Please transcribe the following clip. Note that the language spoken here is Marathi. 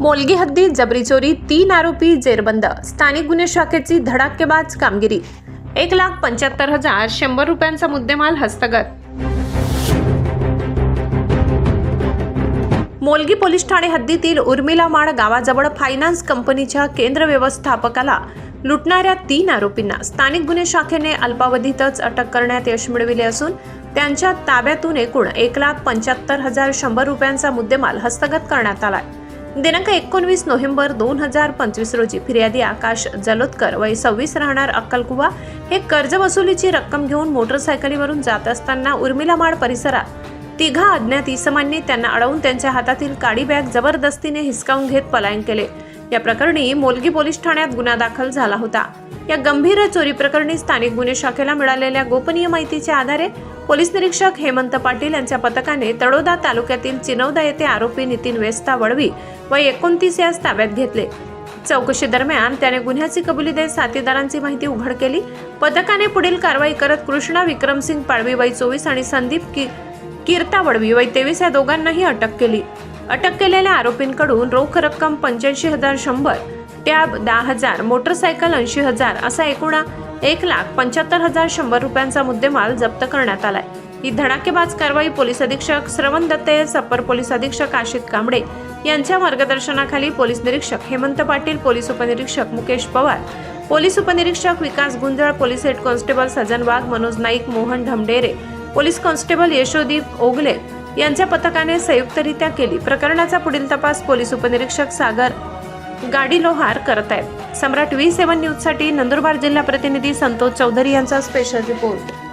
मोलगी हद्दीत जबरी चोरी तीन आरोपी जेरबंद. स्थानिक गुन्हे शाखेची धडाकेबाज कामगिरी. एक लाख पंच्याहत्तर हजार शंभर रुपयांचा मुद्देमाल हस्तगत. मोलगी पोलीस ठाणे हद्दीतील उर्मिला माळ गावाजवळ फायनान्स कंपनीच्या केंद्र व्यवस्थापकाला लुटणाऱ्या तीन आरोपींना स्थानिक गुन्हे शाखेने अल्पावधीतच अटक करण्यात यश मिळविले असून त्यांच्या ताब्यातून एकूण एक लाख पंच्याहत्तर हजार शंभर रुपयांचा मुद्देमाल हस्तगत करण्यात आला आहे दिनांक एकोणवीस नोव्हेंबर दोन हजार पंचवीस रोजी फिर्यादी आकाश जलोदकर वय सव्वीस राहणार अक्कलकुवा हे कर्ज वसुलीची रक्कम घेऊन मोटरसायकलीवरून जात असताना उर्मिलामाड परिसरात तिघा अज्ञात इसमांनी त्यांना अडवून त्यांच्या हातातील काडी बॅग जबरदस्तीने हिसकावून घेत पलायन केले. या प्रकरणी मोलगी पोलीस ठाण्यात गुन्हा दाखल झाला होता. या गंभीर चोरी प्रकरणी स्थानिक गुन्हे शाखेला मिळालेल्या गोपनीय माहितीच्या आधारे पोलीस निरीक्षक हेमंत पाटील यांच्या पथकाने तळोदा तालुक्यातील चिनवदा येथे आरोपी नितीन वेस्ता वडवी व एकोणतीस यास ताब्यात घेतले. चौकशी दरम्यान त्याने गुन्ह्याची कबुली देत साथीदारांची माहिती उघड केली. पथकाने पुढील कारवाई करत कृष्णा विक्रमसिंग पाडवी वय चोवीस आणि संदीप की कीर्ता वडवी वय तेवीस या दोघांनाही अटक केली. अटक केलेल्या आरोपींकडून रोख रक्कम पंच्याऐंशी हजार शंभर टॅब दहा हजार मोटरसायकल ऐंशी हजार असा एकूण एक लाख पंच्याहत्तर हजार शंभर रुपयांचा मुद्देमाल जप्त करण्यात आलाय. ही धडाकेबाज कारवाई पोलीस अधीक्षक श्रवण दत्ते सपर पोलीस अधीक्षक आशित कांबळे यांच्या मार्गदर्शनाखाली पोलीस निरीक्षक हेमंत पाटील पोलीस उपनिरीक्षक मुकेश पवार पोलीस उपनिरीक्षक Vikas Gunjal police head constable Sajan Wagh Manoj Naik Mohan Dhamdhere police constable Yashodeep Ogale यांच्या पथकाने संयुक्तरित्या केली. प्रकरणाचा पुढील तपास पोलीस उपनिरीक्षक सागर गाडी लोहार करत आहेत सम्राट व्ही सेवन न्यूजसाठी नंदुरबार जिल्हा प्रतिनिधी संतोष चौधरी यांचा स्पेशल रिपोर्ट